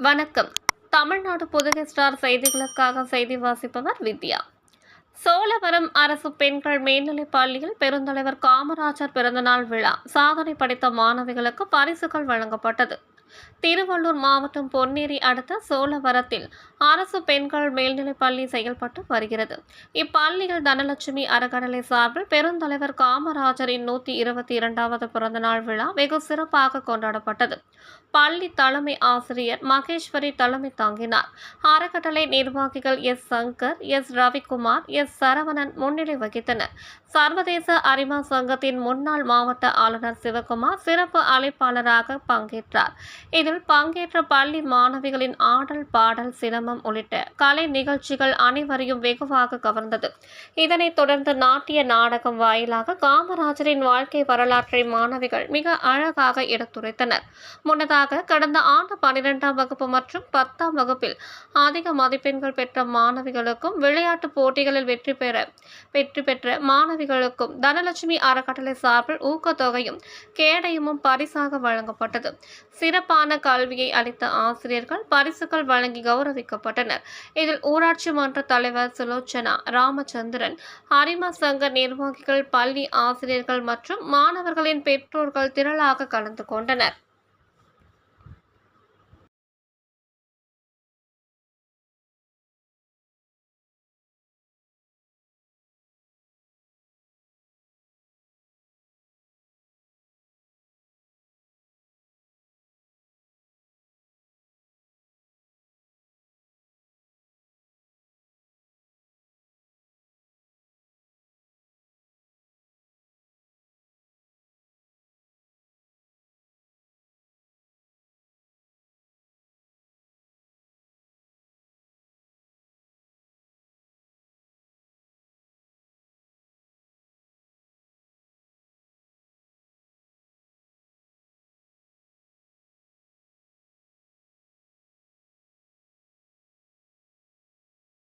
வணக்கம். தமிழ்நாடு புதுகை ஸ்டார் செய்திகளுக்காக செய்தி வாசிப்பவர் வித்யா. சோழவரம் அரசு பெண்கள் மேல்நிலைப் பள்ளியில் பெருந்தலைவர் காமராஜர் பிறந்தநாள் விழா. சாதனை படைத்த மாணவிகளுக்கு பரிசுகள் வழங்கப்பட்டது. திருவள்ளூர் மாவட்டம் பொன்னேரி அடுத்த சோழவரத்தில் அரசு பெண்கள் மேல்நிலைப் பள்ளி செயல்பட்டு வருகிறது. இப்பள்ளியில் தனலட்சுமி அறக்கடலை சார்பில் பெருந்தலைவர் காமராஜரின் நூற்றி இருபத்தி இரண்டாவது பிறந்தநாள் விழா வெகு சிறப்பாக கொண்டாடப்பட்டது. பள்ளி தலைமை ஆசிரியர் மகேஸ்வரி தலைமை தாங்கினார். அறக்கட்டளை நிர்வாகிகள் S Shankar S Ravikumar S Saravanan முன்னிலை வகித்தனர். சர்வதேச அரிமா சங்கத்தின் முன்னாள் மாவட்ட ஆளுநர் சிவகுமார் சிறப்பு அழைப்பாளராக பங்கேற்றார். இதில் பங்கேற்ற பள்ளி மாணவிகளின் ஆடல் பாடல் சிரமம் உள்ளிட்ட கலை நிகழ்ச்சிகள் அனைவரையும் வெகுவாக கவர்ந்தது. இதனைத் தொடர்ந்து நாட்டிய நாடகம் வாயிலாக காமராஜரின் வாழ்க்கை வரலாற்றை மாணவிகள் மிக அழகாக எடுத்துரைத்தனர். முன்னதாக கடந்த ஆண்டு பனிரெண்டாம் வகுப்பு மற்றும் பத்தாம் வகுப்பில் அதிக மதிப்பெண்கள் பெற்ற மாணவிகளுக்கும் விளையாட்டு போட்டிகளில் வெற்றி பெற வெற்றி பெற்ற மாணவிகளுக்கும் தனலட்சுமி அறக்கட்டளை சார்பில் ஊக்கத்தொகையும் கேடயமும் பரிசாக வழங்கப்பட்டது. சிறப்பு சிறப்பான கல்வியை அளித்த ஆசிரியர்கள் பரிசுகள் வழங்கி கௌரவிக்கப்பட்டனர். இதில் ஊராட்சி மன்ற தலைவர் சுலோச்சனா ராமச்சந்திரன் ஹரிமா சங்க நிர்வாகிகள் பள்ளி ஆசிரியர்கள் மற்றும் மாணவர்களின் பெற்றோர்கள் திரளாக கலந்து கொண்டனர்.